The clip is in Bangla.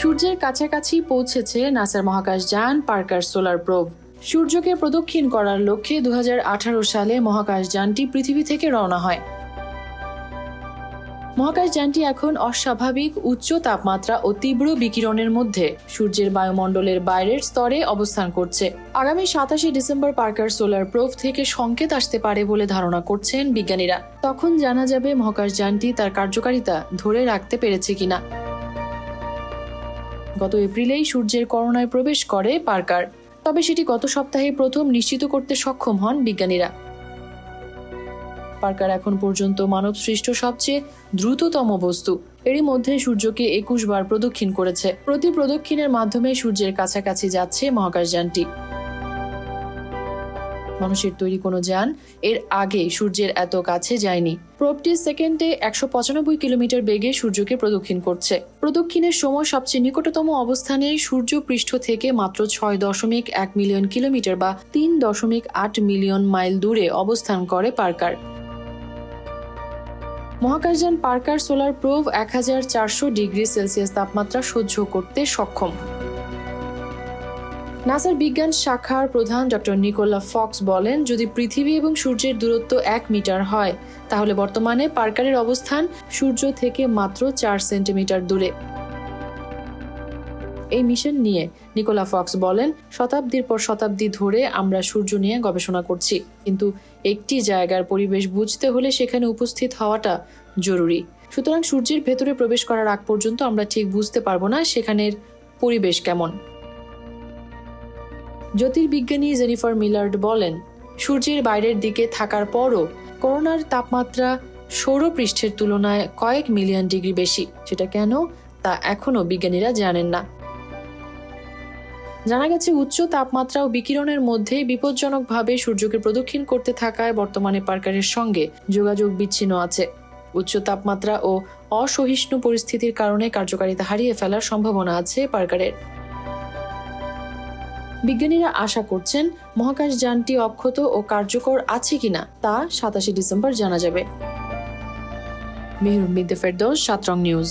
সূর্যের কাছাকাছি পৌঁছেছে নাসার মহাকাশযান পার্কার সোলার প্রোব। সূর্যকে প্রদক্ষিণ করার লক্ষ্যে দু হাজার আঠারো সালে মহাকাশ যানটি পৃথিবী থেকে রওনা হয়। মহাকাশযানটি এখন অস্বাভাবিক উচ্চ তাপমাত্রা ও তীব্র বিকিরণের মধ্যে। সূর্যের বায়ুমণ্ডলের বাইরের স্তরে অবস্থান করছে। আগামী সাতাশে ডিসেম্বর পার্কার সোলার প্রোভ থেকে সংকেত আসতে পারে বলে ধারণা করছেন বিজ্ঞানীরা। তখন জানা যাবে মহাকাশযানটি তার কার্যকারিতা ধরে রাখতে পেরেছে কিনা। গত এপ্রিলেই সূর্যের করোনায় প্রবেশ করে পার্কার। তবে সেটি গত সপ্তাহে প্রথম নিশ্চিত করতে সক্ষম হন বিজ্ঞানীরা। পার্কার এখন পর্যন্ত মানব সৃষ্ট সবচেয়ে দ্রুততম বস্তু। এরই মধ্যে সূর্যকে একুশ বার প্রদক্ষিণ করেছে। প্রতি প্রদক্ষিণের মাধ্যমে সূর্যের কাছাকাছি যাচ্ছে মহাকাশযানটি। মানুষের তৈরি কোনো যান এর আগে সূর্যের এত কাছে যায়নি। প্রোবটি সেকেন্ডে একশো পঁচানব্বই কিলোমিটার বেগে সূর্যকে প্রদক্ষিণ করছে। প্রদক্ষিণের সময় সবচেয়ে নিকটতম অবস্থানে সূর্য পৃষ্ঠ থেকে মাত্র ছয় দশমিক এক মিলিয়ন কিলোমিটার বা তিন দশমিক আট মিলিয়ন মাইল দূরে অবস্থান করে পার্কার। মহাকাশযান পার্কার সোলার প্রোভ এক হাজার চারশো ডিগ্রি সেলসিয়াস তাপমাত্রা সহ্য করতে সক্ষম। নাসার বিজ্ঞান শাখার প্রধান ডক্টর নিকোলা ফক্স বলেন, যদি পৃথিবী এবং সূর্যের দূরত্ব এক মিটার হয়, তাহলে বর্তমানে পার্কারের অবস্থান সূর্য থেকে মাত্র চার সেন্টিমিটার দূরে। এই মিশন নিয়ে নিকোলা ফক্স বলেন, শতাব্দীর পর শতাব্দী ধরে আমরা সূর্য নিয়ে গবেষণা করছি। কিন্তু একটি জায়গার পরিবেশ বুঝতে হলে সেখানে উপস্থিত হওয়াটা জরুরি। সুতরাং সূর্যের ভেতরে প্রবেশ করার আগ পর্যন্ত আমরা ঠিক বুঝতে পারব না সেখানের পরিবেশ কেমন। জ্যোতির্বিজ্ঞানী জেনিফার মিলার্ড বলেন, সূর্যের বাইরের দিকে থাকার পরও করোনার তাপমাত্রা সৌরপৃষ্ঠের তুলনায় কয়েক মিলিয়ন ডিগ্রি বেশি, সেটা কেন তা এখনও বিজ্ঞানীরা জানেন না। জানা গেছে, উচ্চ তাপমাত্রা ও বিকিরণের মধ্যে বিপজ্জনকভাবে সূর্যকে প্রদক্ষিণ করতে থাকায় বর্তমানে পার্কারের সঙ্গে যোগাযোগ বিচ্ছিন্ন আছে। উচ্চ তাপমাত্রা ও অসহিষ্ণু পরিস্থিতির কারণে কার্যকারিতা হারিয়ে ফেলার সম্ভাবনা আছে পার্কারের। বিজ্ঞানীরা আশা করছেন মহাকাশ যানটি অক্ষত ও কার্যকর আছে কিনা তা সাতাশে ডিসেম্বর জানা যাবে। মেহরুম মিদ্দে ফেরদৌস, সাতরং নিউজ।